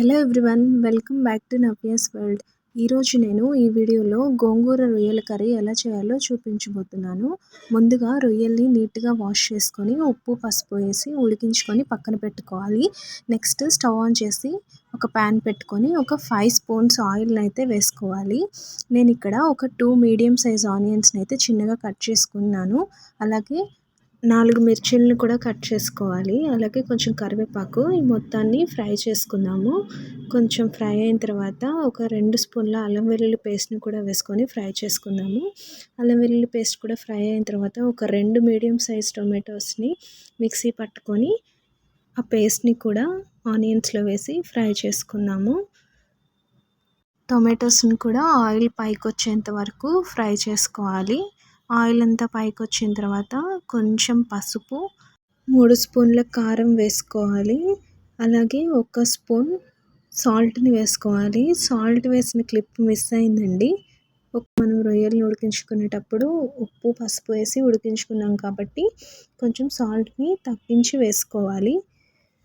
Hello everyone welcome back to Navya's world. ఈరోజు నేను ఈ వీడియోలో గోంగూర రొయ్యల కర్రీ ఎలా చేయాలో చూపించబోతున్నాను. ముందుగా రొయ్యల్ని నీట్గా వాష్ చేసుకొని ఉప్పు పసుపు వేసి ఉడికించుకొని పక్కన పెట్టుకోవాలి. నెక్స్ట్ స్టవ్ ఆన్ చేసి ఒక ప్యాన్ పెట్టుకొని ఒక ఫైవ్ స్పూన్స్ ఆయిల్ని అయితే వేసుకోవాలి. నేను ఇక్కడ ఒక టూ మీడియం సైజ్ ఆనియన్స్ని అయితే చిన్నగా కట్ చేసుకున్నాను. అలాగే నాలుగు మిర్చీలను కూడా కట్ చేసుకోవాలి. అలాగే కొంచెం కరివేపాకు ఈ మొత్తాన్ని ఫ్రై చేసుకుందాము. కొంచెం ఫ్రై అయిన తర్వాత ఒక రెండు స్పూన్ల అల్లం వెల్లుల్లి పేస్ట్ని కూడా వేసుకొని ఫ్రై చేసుకుందాము. అల్లం వెల్లుల్లి పేస్ట్ కూడా ఫ్రై అయిన తర్వాత ఒక రెండు మీడియం సైజ్ టొమాటోస్ని మిక్సీ పట్టుకొని ఆ పేస్ట్ని కూడా ఆనియన్స్లో వేసి ఫ్రై చేసుకుందాము. టొమాటోస్ని కూడా ఆయిల్ పైకి వచ్చేంత వరకు ఫ్రై చేసుకోవాలి. ఆయిల్ అంతా పైకి వచ్చిన తర్వాత కొంచెం పసుపు మూడు స్పూన్ల కారం వేసుకోవాలి. అలాగే ఒక స్పూన్ సాల్ట్ని వేసుకోవాలి. సాల్ట్ వేసిన క్లిప్ మిస్ అయిందండి. మనం రొయ్యలు ఉడికించుకునేటప్పుడు ఉప్పు పసుపు వేసి ఉడికించుకున్నాం కాబట్టి కొంచెం సాల్ట్ని తగ్గించి వేసుకోవాలి.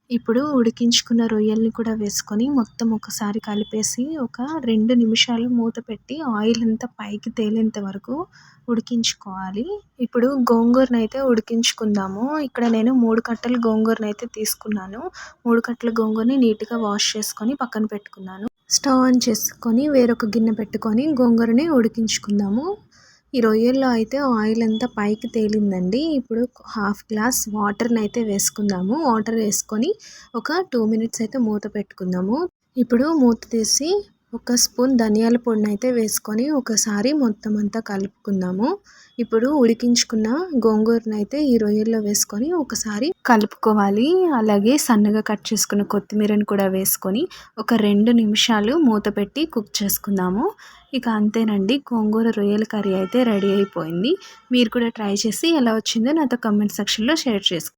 ఇప్పుడు ఉడికించుకున్న రొయ్యల్ని కూడా వేసుకొని మొత్తం ఒకసారి కలిపేసి ఒక రెండు నిమిషాలు మూత పెట్టి ఆయిల్ అంతా పైకి తేలేంత వరకు ఉడికించుకోవాలి. ఇప్పుడు గోంగూరను అయితే ఉడికించుకుందాము. ఇక్కడ నేను మూడు కట్టలు గోంగూరను అయితే తీసుకున్నాను. మూడు కట్టల గోంగూరని నీట్గా వాష్ చేసుకొని పక్కన పెట్టుకున్నాను. స్టవ్ ఆన్ చేసుకొని వేరొక గిన్నె పెట్టుకొని గోంగూరని ఉడికించుకుందాము. ఈ రొయ్యల్లో అయితే ఆయిల్ అంతా పైకి తేలిందండి. ఇప్పుడు హాఫ్ గ్లాస్ వాటర్ని అయితే వేసుకుందాము. వాటర్ వేసుకొని ఒక టూ మినిట్స్ అయితే మూత పెట్టుకుందాము. ఇప్పుడు మూత తీసి ఒక స్పూన్ ధనియాల పొడిని అయితే వేసుకొని ఒకసారి మొత్తం అంతా కలుపుకుందాము. ఇప్పుడు ఉడికించుకున్న గోంగూరను అయితే ఈ రొయ్యల్లో వేసుకొని ఒకసారి కలుపుకోవాలి. అలాగే సన్నగా కట్ చేసుకున్న కొత్తిమీరను కూడా వేసుకొని ఒక రెండు నిమిషాలు మూత పెట్టి కుక్ చేసుకుందాము. ఇక అంతేనండి గోంగూర రొయ్యల కర్రీ అయితే రెడీ అయిపోయింది. మీరు కూడా ట్రై చేసి ఎలా వచ్చిందో నాతో కమెంట్ సెక్షన్లో షేర్ చేసుకోండి.